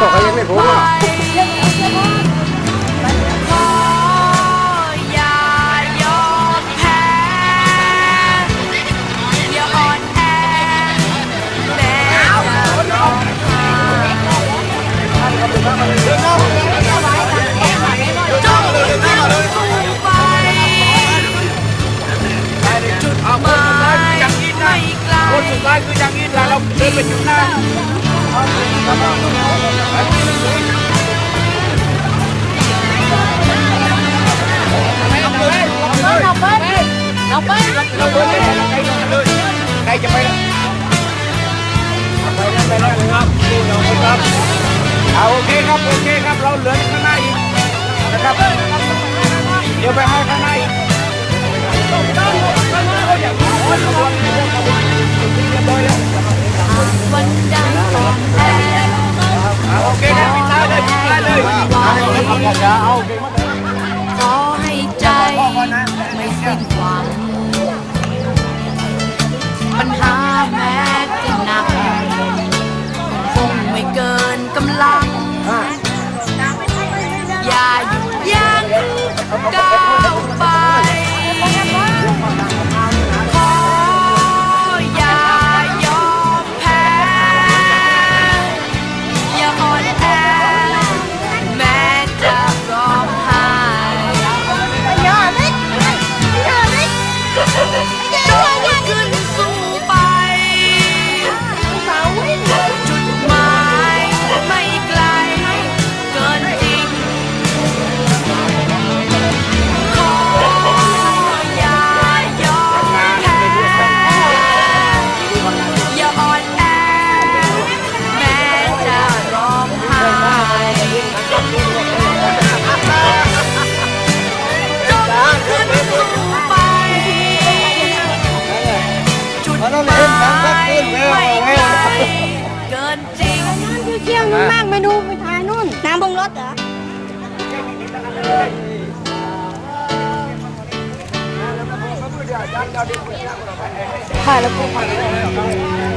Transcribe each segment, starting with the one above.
ตกก็ยังไม่พ้นอ่ะจุดออกมาไม่กล้าคนสุดท้ายคือยังอินแล้วเราเดินไปจุดหน้า đây chụp mấy đó ok ครับโอเคครับเราเหลือข้างหน้าอีกนะครับเดี๋ยวไปให้ข้างหน้าอีก 快了不快了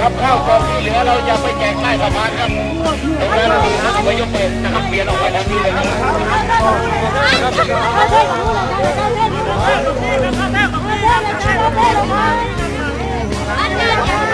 ครับข้าวกองที่เหลือเราจะไปแจกใต้สะพานครับตรงนั้นเราดีนะไปยกเป็นนะครับเปลี่ยนออกไปทางนี้เลยนะครับ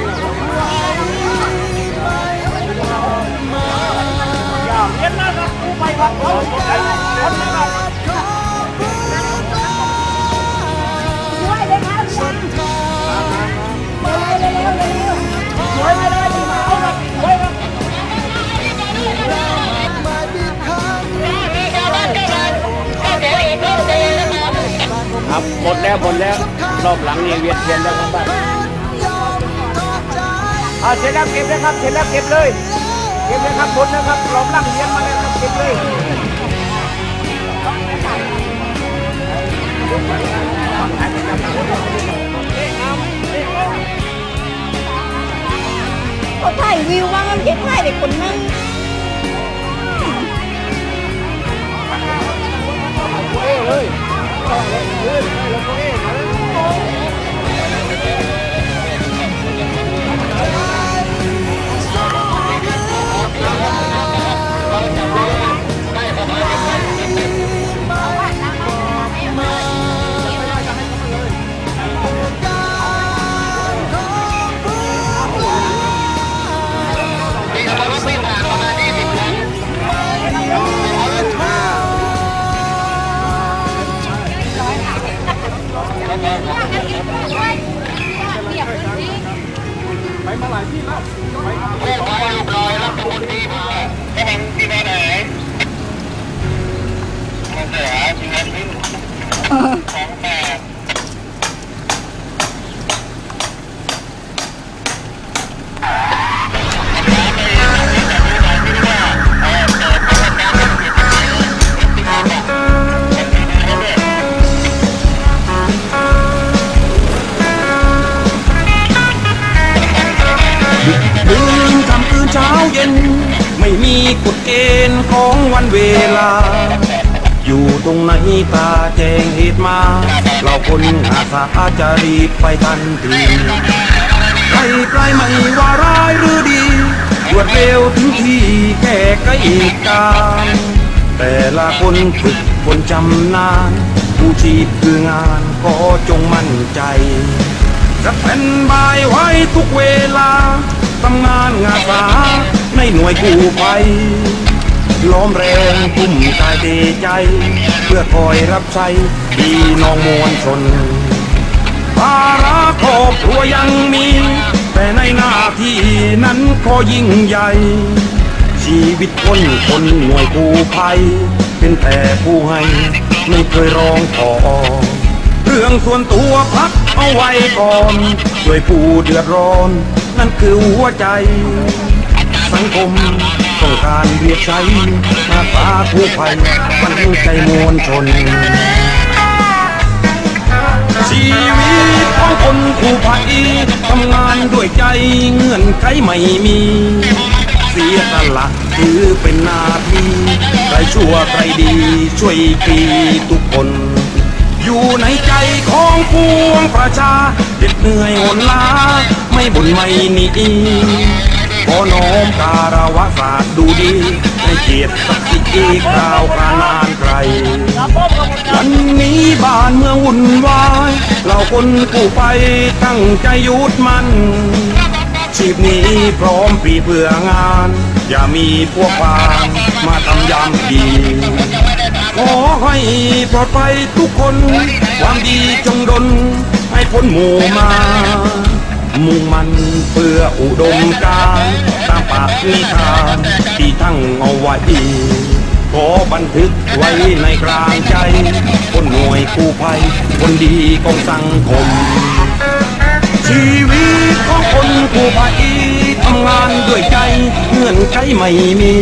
ครับหมดแล้วหมดแล้วรอบหลังนี่เวียนเทียนแล้วครับบ้านอ่าเสร็จแล้วเก็บเลยครับเสร็จแล้วเก็บเลยเก็บเลยครับหมดแล้วครับรอบหลังเวียนมาแล้วครับเก็บเลยเขาถ่ายวิวว่ามันเห็นถ่ายแต่คนนั่ง ตื่นทำตื่นเช้าเย็น ไม่มีกฎเกณฑ์ของวันเวลา อยู่ตรงไหนตาแจงเหตุมา เราคนอาสาจะรีบไปทันทีใกล้ใกล้ไม่ว่าร้ายหรือดีรวดเร็วถึงที่แก้ไขเหตุการแต่ละคนฝึกคนจำนานผู้ชีพคืองานก็จงมั่นใจจะเป็นบายไว้ทุกเวลาทำงานงานสาในหน่วยกู้ภัย ล้อมแรงทุ่มกายเทใจ เพื่อคอยรับใช้พี่น้องมวลชนภาระครอบครัวยังมี แต่ในหน้าที่นั้นก็ยิ่งใหญ่ ชีวิตคนคนหน่วยกู้ภัย เป็นแต่ผู้ให้ไม่เคยร้องขอเรื่องส่วนตัวพักเอาไว้ก่อนช่วยผู้เดือดร้อน นั่นคือหัวใจ สังคม ต้องการเรียกใช้มาตาผู้ภัยมันใจมวลชน ชีวิตของคนผู้ภัยทำงานด้วยใจเงื่อนไขไม่มี เสียสละถือเป็นหน้าที่ใครชั่วใครดีช่วยปีทุกคน อยู่ในใจของปวงประชาเด็ดเหนื่อยหนล้า ไม่บ่นไม่หนี ขอโน้มการวะศาสตร์ดูดีให้เกียรติสักทีกล่าวกรานานไกล วันนี้บ้านเมืองวุ่นวายเราคนผู้ไปตั้งใจหยุดมันชีพนี้พร้อมปีเพื่องาน อย่ามีพวกพานมาทำยามดีขอให้ปลอดภัยทุกคน ความดีจงดลให้พ้นหมู่มา มุ่งมันเพื่ออุดมการตามปากนิทานที่ตั้งเอาไว้ขอบันทึกไว้ในกลางใจ คนหน่วยกู้ภัย คนดีของสังคม ชีวิตของคนผู้ภัยทำงานด้วยใจเงื่อนไขไม่มี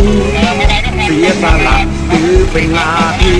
เสียสละถือเป็นหน้าที่